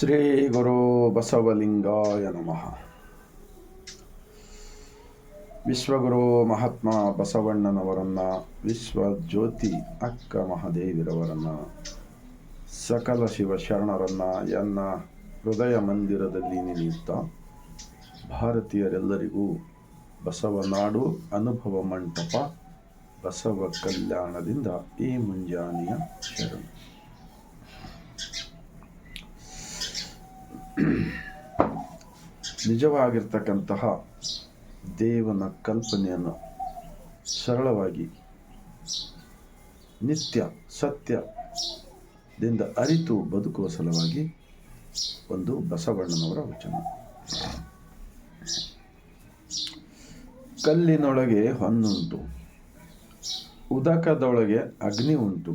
ಶ್ರೀ ಗುರು ಬಸವಲಿಂಗಾಯ ನಮಃ. ವಿಶ್ವಗುರು ಮಹಾತ್ಮ ಬಸವಣ್ಣನವರನ್ನ ವಿಶ್ವ ಜ್ಯೋತಿ ಅಕ್ಕ ಮಹಾದೇವಿರವರನ್ನ, ಸಕಲ ಶಿವ ಶರಣರನ್ನ ಎನ್ನ ಹೃದಯ ಮಂದಿರದಲ್ಲಿ ನೆನೆಯುತ್ತಾ ಭಾರತೀಯರೆಲ್ಲರಿಗೂ ಬಸವನಾಡು ಅನುಭವ ಮಂಟಪ ಬಸವ ಕಲ್ಯಾಣದಿಂದ ಈ ಮುಂಜಾನೆಯ ಶರಣು. ನಿಜವಾಗಿರ್ತಕ್ಕಂತಹ ದೇವನ ಕಲ್ಪನೆಯನ್ನು ಸರಳವಾಗಿ ನಿತ್ಯ ಸತ್ಯದಿಂದ ಅರಿತು ಬದುಕುವ ಸಲುವಾಗಿ ಒಂದು ಬಸವಣ್ಣನವರ ವಚನ. ಕಲ್ಲಿನೊಳಗೆ ಹೊನ್ನುಂಟು, ಉದಕದೊಳಗೆ ಅಗ್ನಿ ಉಂಟು,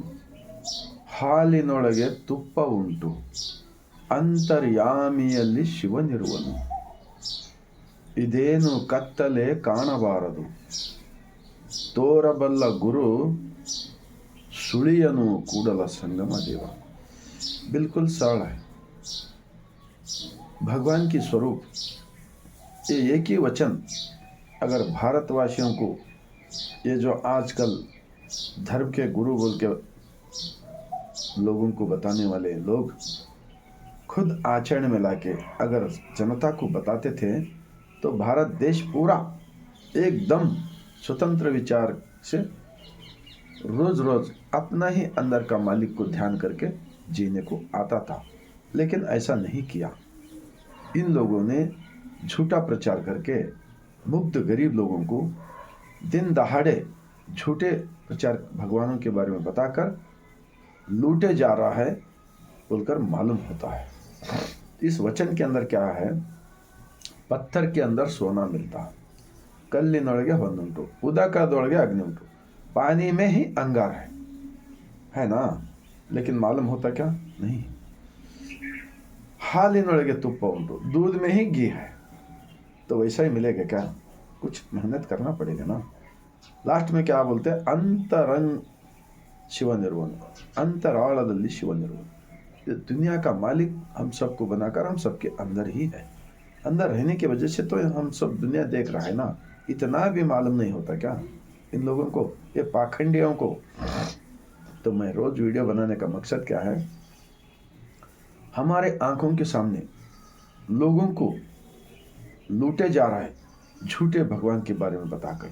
ಹಾಲಿನೊಳಗೆ ತುಪ್ಪ ಉಂಟು ಅಂತರ್ಯಾಮಿಯಲ್ಲಿ ಶಿವನಿರುವನು ಇದೇನು ಕತ್ತಲೆ ಕಾಣಬಾರದು ತೋರಬಲ್ಲ ಗುರು ಸುಳಿಯನು ಕೂಡಲ ಸಂಗಮ देव बिल्कुल सरल है भगवान की स्वरूप ये एक ही वचन अगर भारतवासियों को ये जो आजकल धर्म के गुरु बोल के लोगों को बताने वाले लोग खुद आचरण में लाके अगर जनता को बताते थे तो भारत देश पूरा एकदम स्वतंत्र विचार से रोज रोज अपना ही अंदर का मालिक को ध्यान करके जीने को आता था। लेकिन ऐसा नहीं किया। इन लोगों ने झूठा प्रचार करके मुग्ध गरीब लोगों को दिन दहाड़े झूठे प्रचार भगवानों के बारे में बताकर लूटे जा रहा है, बोलकर मालूम होता है। इस वचन के अंदर क्या है? पत्थर के अंदर सोना मिलता। कल्लिनोड़गे बंद दौड़ उदकदोड़गे अग्नि उंटो पानी में ही अंगार है। है ना? लेकिन मालूम होता क्या? नहीं। हालिनोड़गे तुप्प उंटो दूध में ही घी है। तो वैसा ही मिलेगा क्या? कुछ मेहनत करना पड़ेगा ना। लास्ट में क्या बोलते हैं? अंतरंग शिव निर्वण अंतराल शिव निर्वण दुनिया का मालिक हम सबको बनाकर हम सबके अंदर ही है। अंदर रहने की वजह से तो हम सब दुनिया देख रहा है ना। इतना भी मालूम नहीं होता क्या? इन लोगों को, ये पाखंडियों को। तो मैं रोज वीडियो बनाने का मकसद क्या है? हमारे आँखों के सामने लोगों को लूटे जा रहा है, झूठे भगवान के बारे में बताकर।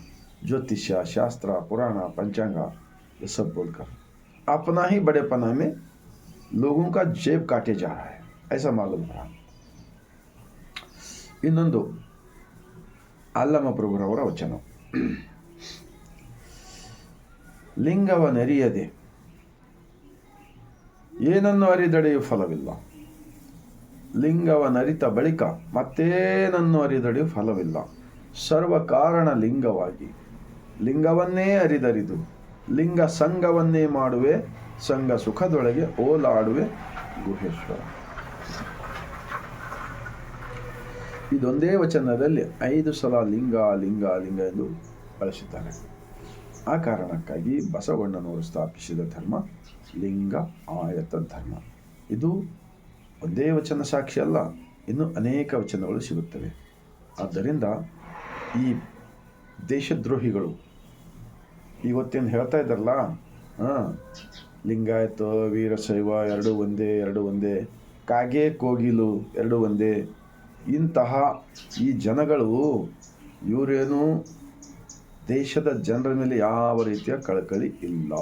ज्योतिष्य शास्त्र पुराना पंचांगा, ये सब बोलकर। अपना ही बड़े पना में लोगों का जेब काटे जा रहा है ऐसा मालूम रहा ಇನ್ನೊಂದು ಅಲ್ಲಮ ಪ್ರಭುರವರ ವಚನ ಲಿಂಗವನೆರಿಯದೆ ಏನನ್ನು ಅರಿದಡೆಯು ಫಲವಿಲ್ಲ ಲಿಂಗವನರಿತ ಬಳಿಕ ಮತ್ತೇನನ್ನು ಅರಿದಡೆಯು ಫಲವಿಲ್ಲ ಸರ್ವ ಕಾರಣ ಲಿಂಗವಾಗಿ ಲಿಂಗವನ್ನೇ ಅರಿದರಿದು ಲಿಂಗ ಸಂಘವನ್ನೇ ಮಾಡುವೆ ಸಂಘ ಸುಖದೊಳಗೆ ಓಲಾಡುವೆ ಗುಹೇಶ್ವರ. ಇದೊಂದೇ ವಚನದಲ್ಲಿ ಐದು ಸಲ ಲಿಂಗ ಲಿಂಗ ಲಿಂಗ ಎಂದು ಬಳಸಿದ್ದಾರೆ ಆ ಕಾರಣಕ್ಕಾಗಿ ಬಸವಣ್ಣನವರು ಸ್ಥಾಪಿಸಿದ ಧರ್ಮ ಲಿಂಗ ಆಯತ ಧರ್ಮ. ಇದು ಒಂದೇ ವಚನ ಸಾಕ್ಷಿ ಅಲ್ಲ, ಇನ್ನು ಅನೇಕ ವಚನಗಳು ಸಿಗುತ್ತವೆ. ಆದ್ದರಿಂದ ಈ ದೇಶದ್ರೋಹಿಗಳು ಇವತ್ತೇನು ಹೇಳ್ತಾ ಇದ್ದಾರಲ್ಲ? ಹಾಂ ಲಿಂಗಾಯತ ವೀರಶೈವ ಎರಡು ಒಂದೇ ಎರಡು ಒಂದೇ. ಕಾಗೆ ಕೋಗಿಲು, ಎರಡು ಒಂದೇ. ಇಂತಹ ಈ ಜನಗಳು ಇವರೇನು ದೇಶದ ಜನರ ಮೇಲೆ ಯಾವ ರೀತಿಯ ಕಳಕಳಿ ಇಲ್ಲ.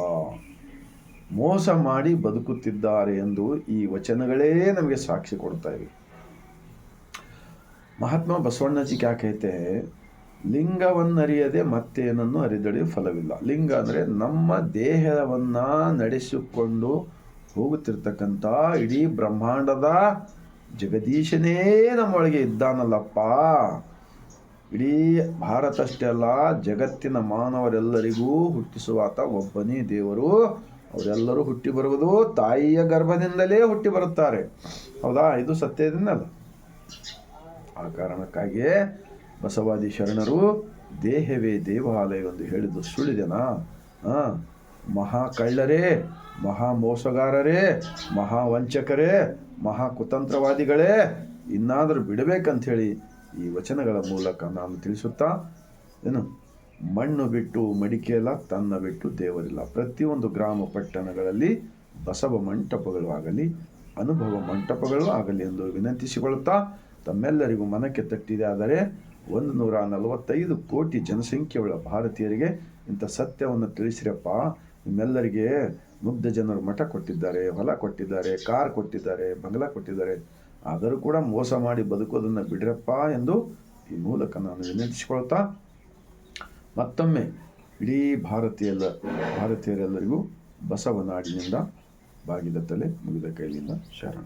ಮೋಸ ಮಾಡಿ ಬದುಕುತ್ತಿದ್ದಾರೆ ಎಂದು ಈ ವಚನಗಳೇ ನಮಗೆ ಸಾಕ್ಷಿ ಕೊಡ್ತಾ ಇವೆ. ಮಹಾತ್ಮ ಬಸವಣ್ಣಜಿ ಯಾಕೈತೆ ಲಿಂಗವನ್ನರಿಯದೆ ಮತ್ತೇನನ್ನು ಅರಿದಡೆಯು ಫಲವಿಲ್ಲ. ಲಿಂಗ ಅಂದರೆ ನಮ್ಮ ದೇಹವನ್ನ ನಡೆಸಿಕೊಂಡು ಹೋಗುತ್ತಿರ್ತಕ್ಕಂಥ ಇಡೀ ಬ್ರಹ್ಮಾಂಡದ ಜಗದೀಶನೇ ನಮ್ಮೊಳಗೆ ಇದ್ದಾನಲ್ಲಪ್ಪ. ಇಡೀ ಭಾರತ ಅಷ್ಟೇ ಅಲ್ಲ, ಜಗತ್ತಿನ ಮಾನವರೆಲ್ಲರಿಗೂ ಹುಟ್ಟಿಸುವಾತ ಒಬ್ಬನೇ ದೇವರು. ಅವರೆಲ್ಲರೂ ಹುಟ್ಟಿ ಬರುವುದು ತಾಯಿಯ ಗರ್ಭದಿಂದಲೇ ಹುಟ್ಟಿ ಬರುತ್ತಾರೆ. ಹೌದಾ? ಇದು ಸತ್ಯದಿಂದಲ್ಲ ಆ ಕಾರಣಕ್ಕಾಗಿಯೇ ಬಸವಾದಿ ಶರಣರು, ದೇಹವೇ ದೇವಾಲಯ ಎಂದು ಹೇಳಿದ್ದು ಸುಳಿದೆನಾ ಹಾ ಮಹಾ ಕಳ್ಳರೇ ಮಹಾ ಮೋಸಗಾರರೇ ಮಹಾ ವಂಚಕರೇ ಮಹಾ ಕುತಂತ್ರವಾದಿಗಳೇ ಇನ್ನಾದರೂ ಬಿಡಬೇಕಂಥೇಳಿ ಈ ವಚನಗಳ ಮೂಲಕ ನಾನು ತಿಳಿಸುತ್ತಾ ಏನು ಮಣ್ಣು ಬಿಟ್ಟು ಮಡಿಕೆಯಲ್ಲ ತನ್ನ ಬಿಟ್ಟು ದೇವರಿಲ್ಲ. ಪ್ರತಿಯೊಂದು ಗ್ರಾಮ ಪಟ್ಟಣಗಳಲ್ಲಿ ಬಸವ ಮಂಟಪಗಳು ಆಗಲಿ, ಅನುಭವ ಮಂಟಪಗಳು ಆಗಲಿ ಎಂದು ವಿನಂತಿಸಿಕೊಳ್ಳುತ್ತಾ ತಮ್ಮೆಲ್ಲರಿಗೂ ಮನಕ್ಕೆ ತಟ್ಟಿದೆ. ಆದರೆ ಒಂದು ನೂರ ನಲವತ್ತೈದು ಕೋಟಿ ಜನಸಂಖ್ಯೆಯುಳ್ಳ ಭಾರತೀಯರಿಗೆ ಇಂಥ ಸತ್ಯವನ್ನು ತಿಳಿಸಿರಪ್ಪ. ನಿಮ್ಮೆಲ್ಲರಿಗೆ ಮುಗ್ಧ ಜನರು ಮಠ ಕೊಟ್ಟಿದ್ದಾರೆ, ಹೊಲ ಕೊಟ್ಟಿದ್ದಾರೆ, ಕಾರ್ ಕೊಟ್ಟಿದ್ದಾರೆ, ಬಂಗ್ಲಾ ಕೊಟ್ಟಿದ್ದಾರೆ. ಆದರೂ ಕೂಡ ಮೋಸ ಮಾಡಿ ಬದುಕೋದನ್ನು ಬಿಡ್ರಪ್ಪ ಎಂದು ಈ ಮೂಲಕ ನಾನು ವಿನಂತಿಸಿಕೊಳ್ತಾ ಮತ್ತೊಮ್ಮೆ ಇಡೀ ಭಾರತೀಯಲ್ಲ, ಭಾರತೀಯರೆಲ್ಲರಿಗೂ ಬಸವನಾಡಿನಿಂದ ಬಾಗಿದ ತಲೆ ಮುಗಿದ ಕೈಲಿಂದ ಶರಣ.